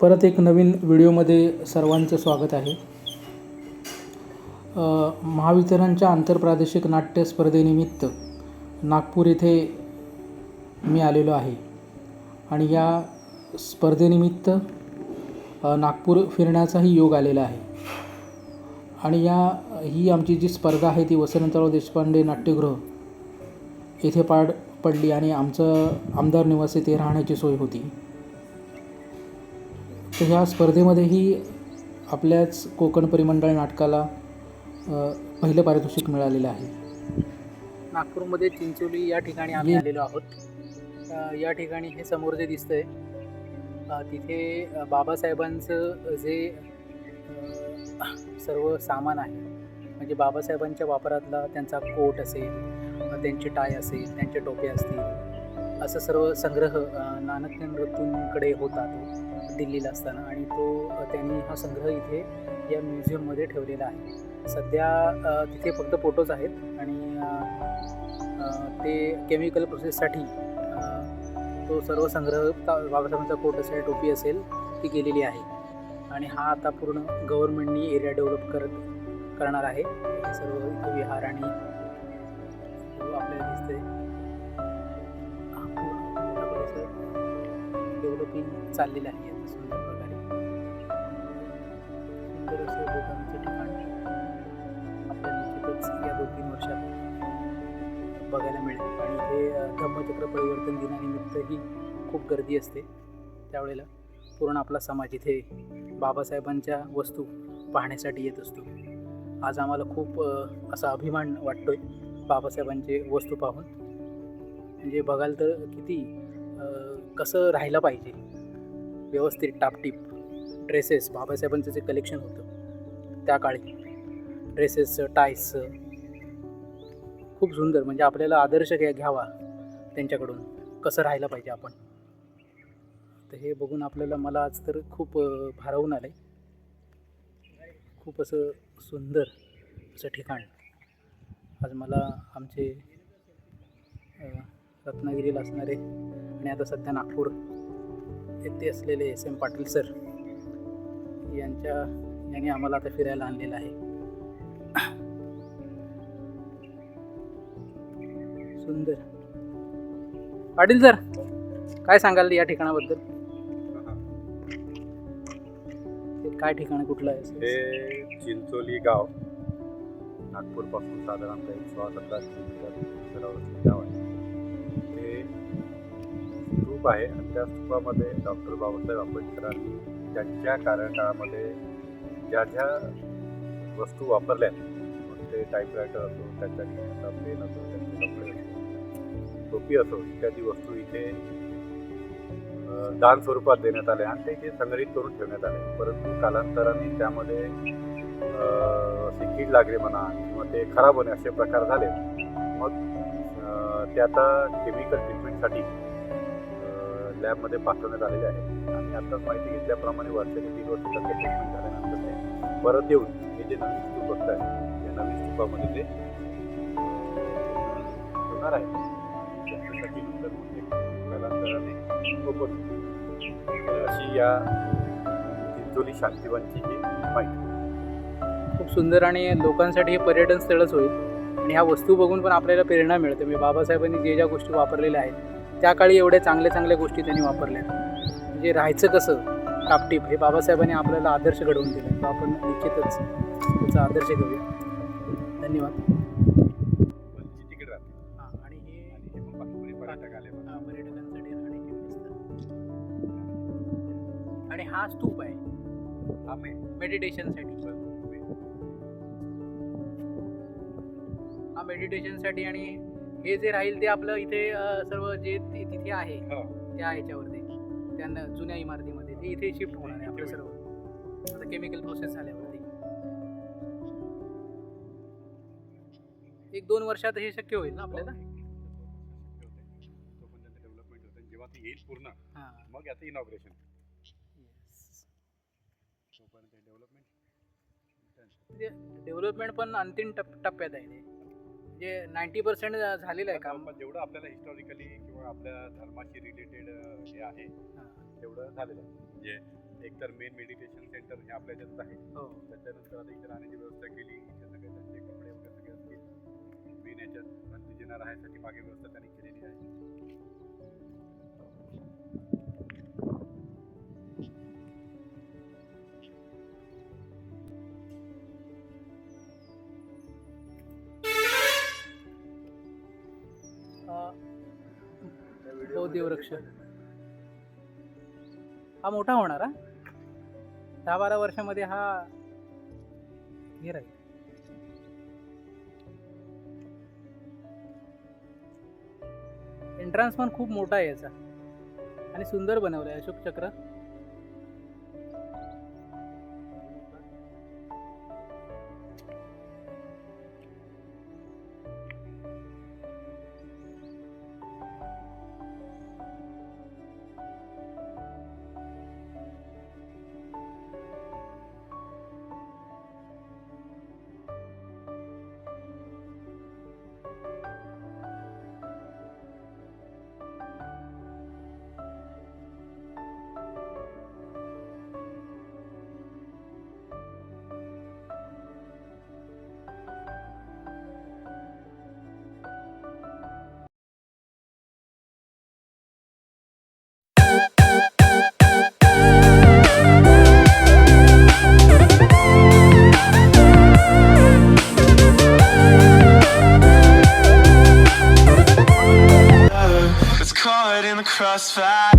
परत एक नवीन व्हिडिओमध्ये सर्वांचं स्वागत आहे. महावितरणच्या आंतरप्रादेशिक नाट्य स्पर्धेनिमित्त नागपूर येथे मी आलेलो आहे. आणि या स्पर्धेनिमित्त नागपूर फिरण्याचाही योग आलेला आहे. आणि या ही आमची जी स्पर्धा आहे ती वसंतराव देशपांडे नाट्यगृह येथे पाड पडली आणि आमचं आमदार निवास येथे राहण्याची सोय होती. तर ह्या स्पर्धेमध्येही आपल्याच कोकण परिमंडळ नाटकाला पहिलं पारितोषिक मिळालेलं आहे. नागपूरमध्ये चिंचोली या ठिकाणी आम्ही आलेलो आहोत. या ठिकाणी हे समोर जे दिसतंय तिथे बाबासाहेबांचं जे सर्व सामान आहे. म्हणजे बाबासाहेबांच्या वापरातला त्यांचा कोट असेल त्यांची टाय असेल त्यांचे टोपे असतील असं सर्व संग्रह नानक रतूंकडे होता तो दिल्लीला असताना आणि तो त्यांनी हा संग्रह इथे या म्युझियममध्ये ठेवलेला आहे. सध्या तिथे फक्त फोटोज आहेत आणि ते केमिकल प्रोसेससाठी तो सर्व संग्रह बाबासाहेबांचा कोट असेल टोपी असेल ती गेलेली आहे. आणि हा आता पूर्ण गव्हर्नमेंटनी एरिया डेव्हलप करत करणार आहे. सर्व विहार आणि आपल्याला दिसते डेव्हलपिंग चाललेलं आहे आता सुंदर प्रकारे. सुंदर असं लोकांचं ठिकाण. आपल्याला निश्चितच या दोन तीन वर्षात बघायला मिळेल. आणि हे धम्मचक्र परिवर्तन दिनानिमित्तही खूप गर्दी असते त्यावेळेला. पूर्ण आपला समाज इथे बाबासाहेबांच्या वस्तू पाहण्यासाठी येत असतो. आज आम्हाला खूप असा अभिमान वाटतोय बाबासाहेबांचे वस्तू पाहून. म्हणजे बघाल तर किती कसं राहायला पाहिजे? व्यवस्थित टापटीप ड्रेसेस बाबासाहेबांचं जे कलेक्शन होतं त्या काळी. ड्रेसेसचं टायसचं खूप सुंदर म्हणजे आपल्याला आदर्श घ्या घ्यावा त्यांच्याकडून. कसं राहायला पाहिजे आपण? तर हे बघून आपल्याला मला आज तर खूप भारावून आलं आहे खूप असं सुंदर असं ठिकाण. आज मला आमचे रत्नागिरीला असणारे आणि आता सध्या नागपूर येथे असलेले एस एम पाटील सर यांच्या यांनी आम्हाला आता फिरायला आणलेलं आहे. सुंदर. पाटील सर काय सांगाल या ठिकाणाबद्दल? काय ठिकाण कुठलं आहे? हे चिंचोली गाव. नागपूरपासून साधारणतः एक सोळा सतरा किलोमीटर गाव आहे. स्तूप आहे आणि त्या स्तूपामध्ये डॉक्टर बाबासाहेब आंबेडकरांनी त्यांच्या कार्यकाळामध्ये ज्या ज्या वस्तू वापरल्या ते टाईपरायटर असो त्यांच्या पेन असो त्यांचे कपडे असो टोपी असो इत्यादी वस्तू इथे दान स्वरूपात देण्यात आले आणि ते इथे संग्रहित करून ठेवण्यात आले. परंतु कालांतराने त्यामध्ये अ, असे कीड लागले म्हणा किंवा ते खराब होणे असे प्रकार झाले मग ते आता केमिकल ट्रीटमेंटसाठी लॅबमध्ये पाठवण्यात आलेले आहे आणि आताच माहिती घेतल्याप्रमाणे वर्षाचे दीड वर्ष टक्के ट्रीटमेंट झाल्यानंतर ते परत येऊन हे जे नवीन स्तूप बघताय या नवीन स्तूपामध्ये ते होणार आहे. त्याच्यासाठी नंतर मग एक कालांतराने अशी या चिंचोली शांतीवनची ही माहिती. खूप सुंदर आणि लोकांसाठी हे पर्यटन स्थळच होईल. आणि ह्या वस्तू बघून पण आपल्याला प्रेरणा मिळते. म्हणजे बाबासाहेबांनी जे ज्या गोष्टी वापरलेल्या आहेत त्या काळी एवढ्या चांगल्या चांगल्या गोष्टी त्यांनी वापरल्या म्हणजे राहायचं कसं? टापटीप हे बाबासाहेबांनी आपल्याला आदर्श घडवून दिले. तो आपण निश्चितच त्याचा आदर्श घेऊया. धन्यवाद. हां आणि हे आणि हे पर्यटक आले पर्यटकांसाठी आणि स्तूप आहे. हा मेडिटेशनसाठी हा मेडिटेशनसाठी आणि हे जे राहील ते आपलं इथे अ, सर्व जे ति- तिथे आहे हो. त्या ह्याच्यावरती. त्यांना जुन्या इमारतीमध्ये. ते इथे शिफ्ट होणार आहे आपलं सर्व. आता केमिकल प्रोसेस झाल्यावरती. एक दोन वर्षात हे शक्य होईल ना आपल्याला? तोपर्यंत डेव्हलपमेंट होतं. जेव्हा ती येईल पूर्ण हां. मग याचं इनॉग्रेशन. तोपर्यंत डेव्हलपमेंट डेव्हलपमेंट पण अंतिम टप टप्प्यात आहे ते. म्हणजे नाईन्टी पर्सेंट झालेलं आहे काम. जेवढं आपल्याला हिस्टॉरिकली किंवा आपल्या धर्माशी रिलेटेड हे आहे. तेवढं झालेलं आहे. म्हणजे एक तर मेन मेडिटेशन सेंटर हे आपल्या याच्यात आहे. हो. त्याच्यानंतर आता इथे राहण्याची व्यवस्था केली इथे सगळे त्यांचे कपडे वगैरे सगळे असतील. याच्यात भंतीजींना राहण्यासाठी मागे व्यवस्था त्यांनी केलेली आहे. हो बौद्ध वृक्ष हा मोठा होणार हा? दहा बारा वर्षामध्ये हा हे राहील. एंट्रान्स पण खूप मोठा आहे याचा. आणि सुंदर बनवलं आहे अशोक चक्र crossfire.